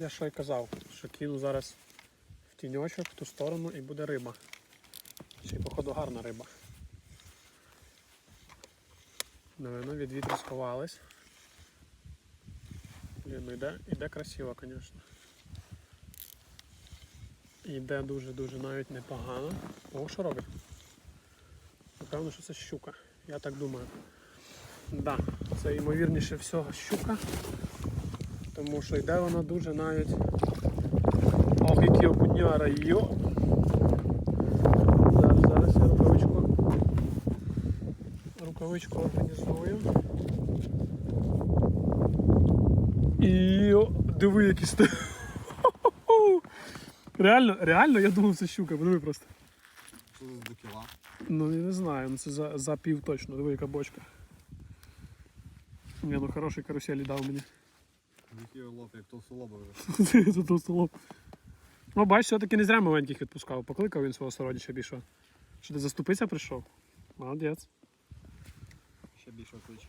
Я що й казав, що кину зараз в тіньочок в ту сторону і буде риба. Ще й походу гарна риба. Навino від вітру сховались. Блін, ну йде, йде красиво, звісно. Йде дуже-дуже навіть непогано. О, що робить? Напевно, що це щука. Я так думаю. Да, це ймовірніше всього щука. Тому що йде вона дуже навіть. Ох, які окуняра, йо! Зараз, зараз я рукавичку. Рукавичку організую. І диви, які сте. Реально, реально, я думав, це щука, подиви просто. Що це до кіла? Ну я не знаю, ну це за, за пів точно, диви, яка бочка. Ні, ну хороший каруселі дав мені. Який лоб, як толстолоба вже. Це. Ну, бач, все-таки не зря маленьких відпускав. Покликав він свого сородича більше. Що ти заступитися прийшов? Молодець. Ще більше клич.